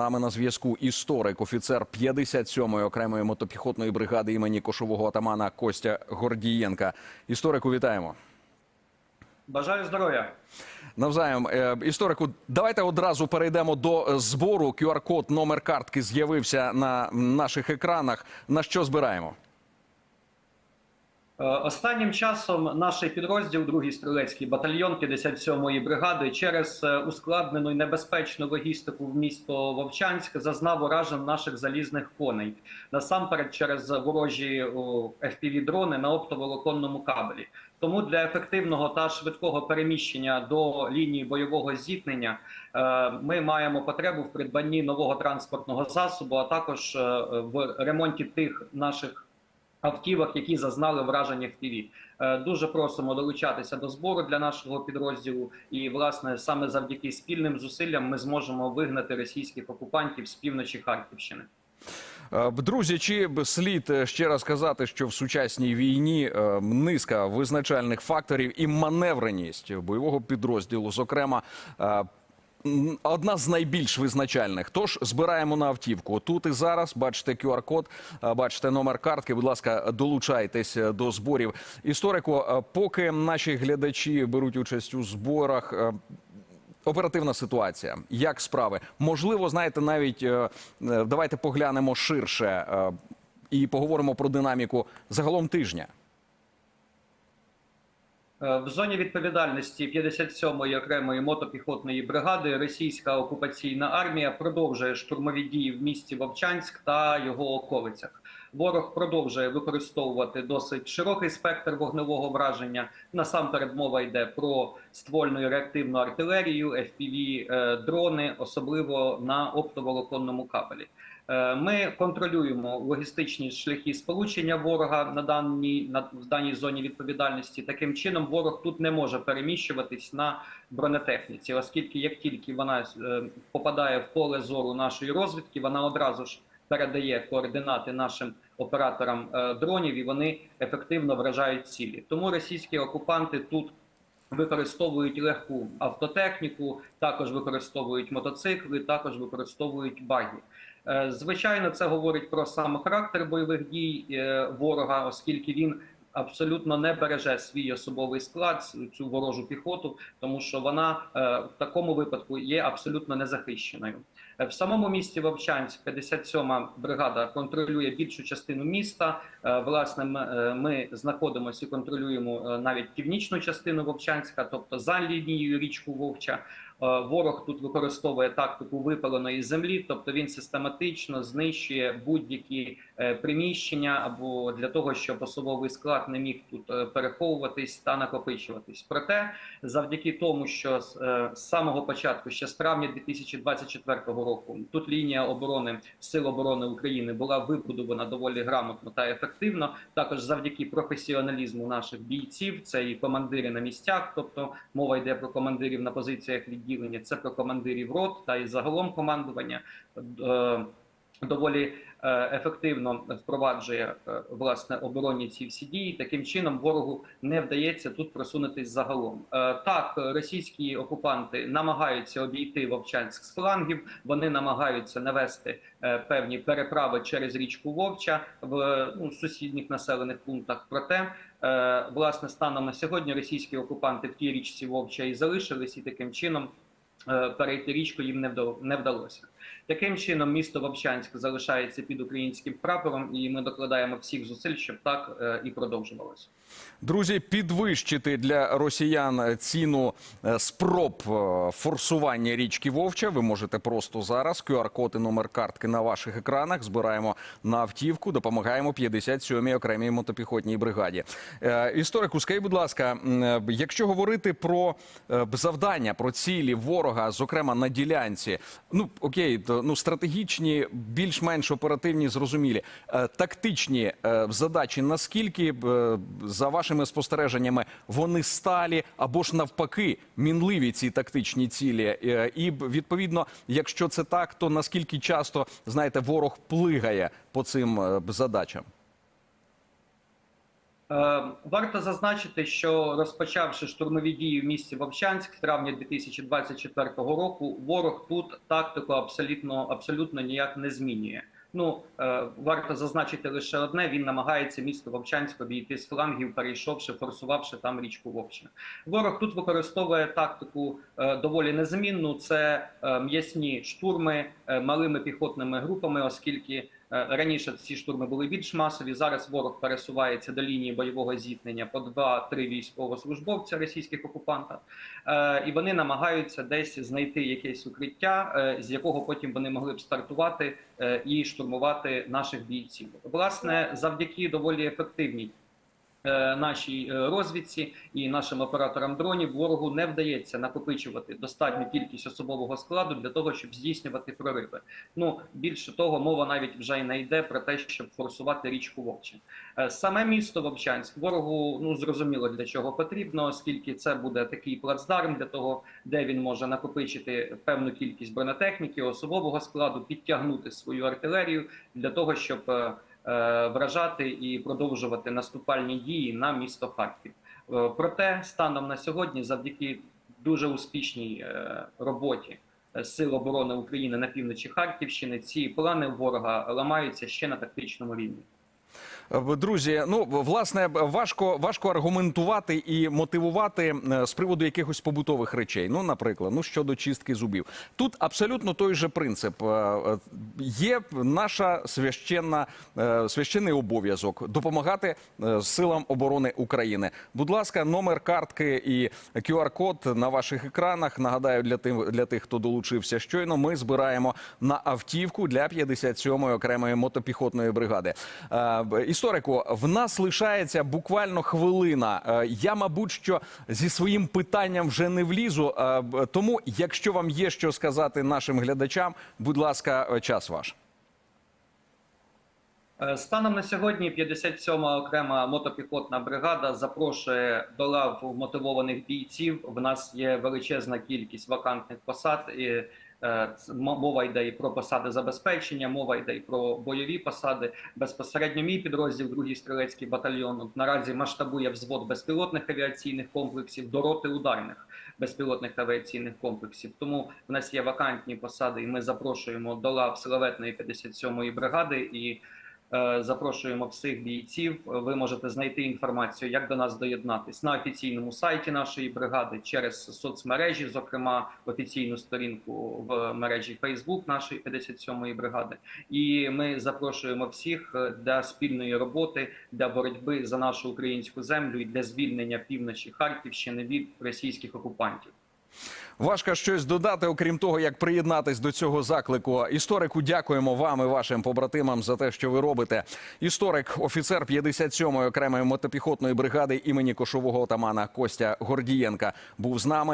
нами на зв'язку історик, офіцер 57-ї окремої мотопіхотної бригади імені кошового атамана Костя Гордієнка. Історику, вітаємо. Бажаю здоров'я. Навзаєм, Е, історику, давайте одразу перейдемо до е, збору. QR-код, номер картки з'явився на наших екранах. На що збираємо? Е, Останнім часом наш підрозділ, другий стрілецький батальйон 57-ї бригади, через е, ускладнену і небезпечну логістику в місто Вовчанськ зазнав уражень наших залізних коней. Насамперед через ворожі fpv дрони на оптоволоконному кабелі. Тому для ефективного та швидкого переміщення до лінії бойового зіткнення е, ми маємо потребу в придбанні нового транспортного засобу, а також в ремонті тих наших автівок, які зазнали враження в ТІВІ. Дуже просимо долучатися до збору для нашого підрозділу, і власне саме завдяки спільним зусиллям ми зможемо вигнати російських окупантів з півночі Харківщини. Е, Друзі, чи слід е, ще раз казати, що в сучасній війні е, низка визначальних факторів і маневреність бойового підрозділу, зокрема. Одна з найбільш визначальних. Тож збираємо на автівку. Тут і зараз бачите QR-код, е, бачите номер картки. Будь ласка, долучайтесь е, до зборів. Історику, е, поки наші глядачі беруть участь у зборах. Оперативна ситуація, як справи? Можливо, знаєте, навіть давайте поглянемо ширше і поговоримо про динаміку загалом тижня. Е, В зоні відповідальності 57-ї окремої мотопіхотної бригади російська окупаційна армія продовжує штурмові дії в місті Вовчанськ та його околицях. Ворог продовжує використовувати досить широкий спектр вогневого враження. Насамперед мова йде про ствольну і реактивну артилерію, FPV, е, дрони, особливо на оптоволоконному кабелі. Е, Ми контролюємо логістичні шляхи сполучення ворога на даній на в даній зоні відповідальності. Таким чином, ворог тут не може переміщуватись на бронетехніці, оскільки як тільки вона е, попадає в поле зору нашої розвідки, вона одразу ж передає координати нашим операторам е, дронів, і вони ефективно вражають цілі. Тому російські окупанти тут. Використовують легку автотехніку, також використовують мотоцикли, також використовують баги. Е, Звичайно, це говорить про сам характер бойових дій е, ворога, оскільки він абсолютно не береже свій особовий склад, цю ворожу піхоту, тому що вона е, в такому випадку є абсолютно незахищеною. В самому місті Вовчанськ 57-ма бригада контролює більшу частину міста. Власне, ми, знаходимося і контролюємо навіть північну частину Вовчанська, тобто за лінією річку Вовча. Е, Ворог тут використовує тактику випаленої землі, тобто він систематично знищує будь-які е, приміщення або для того, щоб особовий склад не міг тут е, переховуватись та накопичуватись. Проте, завдяки тому, що з, самого початку, ще з травня 2024 року, тут лінія оборони Сил оборони України була вибудована доволі грамотно та ефективно. Також завдяки професіоналізму наших бійців, це і командири на місцях, тобто мова йде про командирів на позиціях відділення, це про командирів рот та і загалом командування. Доволі е, ефективно впроваджує е, власне оборонні ці всі дії. Таким чином ворогу не вдається тут просунутись загалом. Е, Так, російські окупанти намагаються обійти Вовчанськ з флангів. Вони намагаються навести певні переправи через річку Вовча в ну, сусідніх населених пунктах. Проте власне станом на сьогодні російські окупанти в тій річці Вовча і залишились, і таким чином перейти річку їм не вдалося. Таким чином, місто Вовчанськ залишається під українським прапором, і ми докладаємо всіх зусиль, щоб так е, і продовжувалося. Друзі, підвищити для росіян ціну е, спроб е, форсування річки Вовча. Ви можете просто зараз. QR-код і номер картки на ваших екранах. Збираємо на автівку, допомагаємо 57-й окремій мотопіхотній бригаді. Історику, скажіть, будь ласка, якщо говорити про завдання, про цілі ворога, зокрема на ділянці, ну окей, то ну стратегічні, більш-менш оперативні, зрозумілі, Е, тактичні е, задачі, наскільки е, за вашими спостереженнями вони сталі або ж навпаки мінливі ці тактичні цілі? І відповідно, якщо це так, то наскільки часто знаєте, ворог плигає по цим задачам? Е, Варто зазначити, що розпочавши штурмові дії в місті Вовчанськ в травні 2024 року, ворог тут тактику абсолютно абсолютно ніяк не змінює. Ну е, варто зазначити лише одне: він намагається місто Вовчанськ обійти з флангів, перейшовши, форсувавши там річку Вовчина. Ворог тут використовує тактику е, доволі незмінну. Це е, м'ясні штурми малими піхотними групами, оскільки раніше ці штурми були більш масові. Зараз ворог пересувається до лінії бойового зіткнення по 2-3 військовослужбовця російських окупантів, е, і вони намагаються десь знайти якесь укриття, е, з якого потім вони могли б стартувати е, і штурмувати наших бійців. Власне, завдяки доволі ефективній е, нашій е, розвідці і нашим операторам дронів ворогу не вдається накопичувати достатню кількість особового складу для того, щоб здійснювати прориви. Ну більше того, мова навіть вже й не йде про те, щоб форсувати річку Вовчин. Е, Саме місто Вовчанськ ворогу ну зрозуміло для чого потрібно, оскільки це буде такий плацдарм для того, де він може накопичити певну кількість бронетехніки, особового складу, підтягнути свою артилерію для того, щоб е, е, вражати і продовжувати наступальні дії на місто Харків. Е, Проте станом на сьогодні, завдяки дуже успішній е, роботі е, Сил оборони України на півночі Харківщини, ці плани ворога ламаються ще на тактичному рівні. Е, Друзі, ну власне важко важко аргументувати і мотивувати е, з приводу якихось побутових речей. Ну, наприклад, ну щодо чистки зубів. Тут абсолютно той же принцип. Е, Є наша священна священний обов'язок допомагати силам оборони України. Будь ласка, номер картки і QR-код на ваших екранах. Нагадаю, для тим для тих, хто долучився щойно. Ми збираємо на автівку для 57-ї окремої мотопіхотної бригади. Історику, в нас лишається буквально хвилина. Е, Я, мабуть, що зі своїм питанням вже не влізу. Е, Тому, якщо вам є що сказати нашим глядачам, будь ласка, е, час ваш. Станом на сьогодні 57-ма окрема мотопіхотна бригада запрошує до лав мотивованих бійців. В нас є величезна кількість вакантних посад. Мова йде і про посади забезпечення, мова йде і про бойові посади. Безпосередньо мій підрозділ, другий стрілецький батальйон, наразі масштабує взвод безпілотних авіаційних комплексів до роти ударних безпілотних авіаційних комплексів. Тому в нас є вакантні посади, і ми запрошуємо до лав силоветної 57-ї бригади і е, запрошуємо всіх бійців. Ви можете знайти інформацію, як до нас доєднатись на офіційному сайті нашої бригади через соцмережі, зокрема офіційну сторінку в мережі Facebook нашої 57-ї бригади. І ми запрошуємо всіх е, для спільної роботи для боротьби за нашу українську землю і для звільнення півночі Харківщини від російських окупантів. Важко щось додати, окрім того, як приєднатись до цього заклику. Історику, дякуємо вам і вашим побратимам за те, що ви робите. Історик, офіцер 57-ї окремої мотопіхотної бригади імені кошового отамана Костя Гордієнка був з нами.